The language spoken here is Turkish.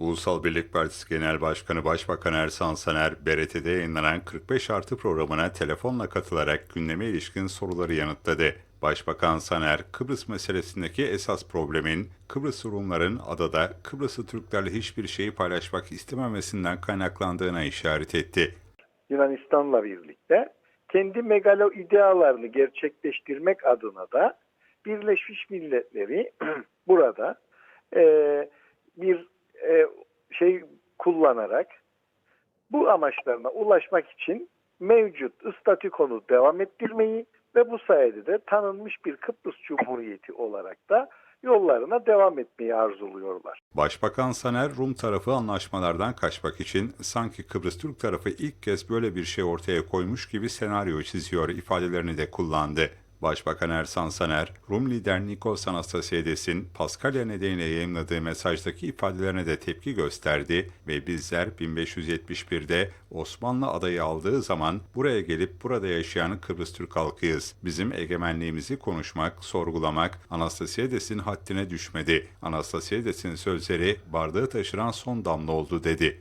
Ulusal Birlik Partisi Genel Başkanı Başbakan Ersan Saner, BRT'de yayınlanan 45 artı programına telefonla katılarak gündeme ilişkin soruları yanıtladı. Başbakan Saner, Kıbrıs meselesindeki esas problemin Kıbrıs Rumların adada Kıbrıslı Türklerle hiçbir şeyi paylaşmak istememesinden kaynaklandığına işaret etti. Yunanistan'la birlikte kendi megalo idealarını gerçekleştirmek adına da Birleşmiş Milletleri burada e, bir e, şey kullanarak bu amaçlarına ulaşmak için mevcut statükonu devam ettirmeyi ve bu sayede de tanınmış bir Kıbrıs Cumhuriyeti olarak da yollarına devam etmeyi arzuluyorlar. Başbakan Saner, Rum tarafı anlaşmalardan kaçmak için sanki Kıbrıs Türk tarafı ilk kez böyle bir şey ortaya koymuş gibi senaryo çiziyor ifadelerini de kullandı. Başbakan Ersan Saner, Rum lider Nikos Anastasiades'in Paskalya nedeniyle yayınladığı mesajdaki ifadelerine de tepki gösterdi ve bizler 1571'de Osmanlı adayı aldığı zaman buraya gelip burada yaşayan Kıbrıs Türk halkıyız. Bizim egemenliğimizi konuşmak, sorgulamak Anastasiades'in haddine düşmedi. Anastasiades'in sözleri bardağı taşıran son damla oldu dedi.